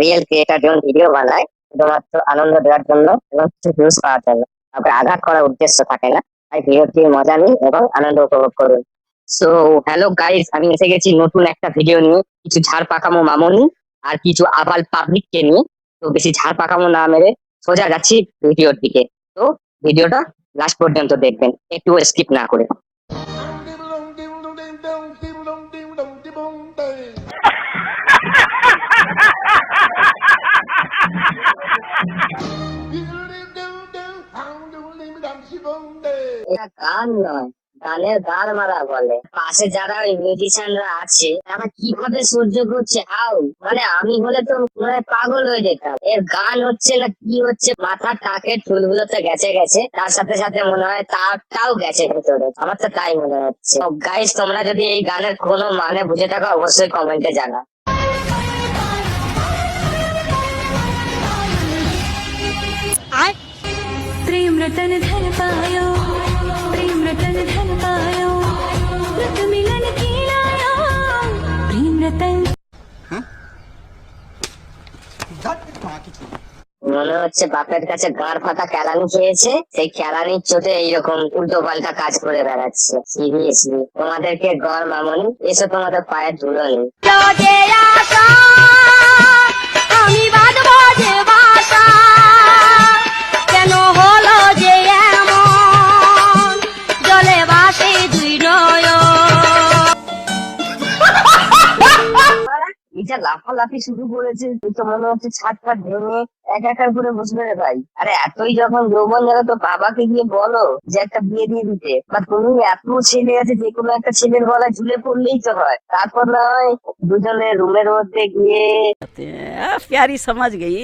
Real creator যখন video বানায়, শুধুমাত্র আনন্দ দেওয়ার জন্য এবং কিছু ভিউজ পাওয়ার জন্য। তারপরে আঘাত করার উদ্দেশ্য থাকে না, তাই ভিডিওটি মজা নিন এবং আনন্দ উপভোগ করুন। সো হ্যালো গাইস আমি এসে গেছি নতুন একটা ভিডিও নিয়ে। কিছু ঝাড় পাকামো মামনি। আর কিছু আবাল পাবলিককে নিয়ে তো বেশি ঝাড় পাকামো না মেরে সোজা যাচ্ছি ভিডিওর দিকে। তো ভিডিওটা লাস্ট পর্যন্ত দেখবেন একটু স্কিপ না করে। গান নয়। গানের গান মারা বলে পাশে যারা ওই মিউজিশিয়ানরা আছে তারা কিভাবে সহ্য করছে হাউ মানে আমি হলে তো মানে পাগল হয়ে যেতাম এর গান হচ্ছে না কি হচ্ছে মাথার টাকের চুলগুলো তো গেছে গেছে তার সাথে সাথে মনে হয় তারটাও গেছে ভেতরে আমার তো তাই মনে হচ্ছে গাইস তোমরা যদি এই গানের কোনো মানে বুঝে থাকো অবশ্যই কমেন্টে জানা प्रेम रतन धन पायो प्रेम रतन धन पायो रत मिलन की लायो प्रेम रतन মনে হচ্ছে বাপের কাছে গাঁড় ফাটা কেলানি খেয়েছে সেই কেলানির চোটে এইরকম উল্টো পাল্টা কাজ করে বেড়াচ্ছে সিরিয়াসলি তোমাদেরকে গড় মামনি এসো তোমাদের পায়ের ধুলো নেই যে আশা আমি বাজব যা লাফালাফি শুরু করেছে তো মনে হচ্ছে ছাট ফাট ভেঙে এক করে বসবে রে ভাই। আরে এতই যখন যৌবন গেল, তো বাবাকে গিয়ে বলো যে একটা বিয়ে দিয়ে দিতে। বা তুমি এত ছেলে আছে, যে কোনো একটা ছেলের গলায় ঝুলে পড়লেই তো হয়। তারপর না হয় দুজনে রুমের মধ্যে গিয়ে প্যারি সমাজ গেই।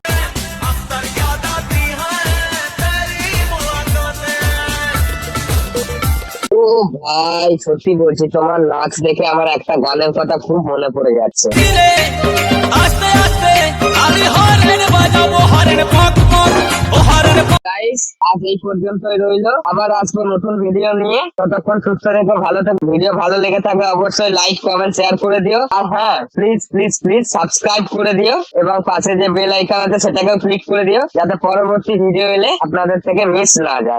ভাই সত্যি বলছি তোমার নাচ দেখে আমার একটা গানের কথা খুব মনে পড়ে যাচ্ছে। আজ এই পর্যন্তই রইল। আবার আসব নতুন ভিডিও নিয়ে। ততক্ষণ সুস্থ রেখো ভালো থাকো। ভিডিও ভালো লেগে থাকে অবশ্যই লাইক কমেন্ট শেয়ার করে দিও। আর হ্যাঁ প্লিজ প্লিজ প্লিজ সাবস্ক্রাইব করে দিও। এবং পাশে যে বেল আইকন আছে সেটাকেও ক্লিক করে দিও যাতে পরবর্তী ভিডিও এলে আপনাদের থেকে মিস না যায়।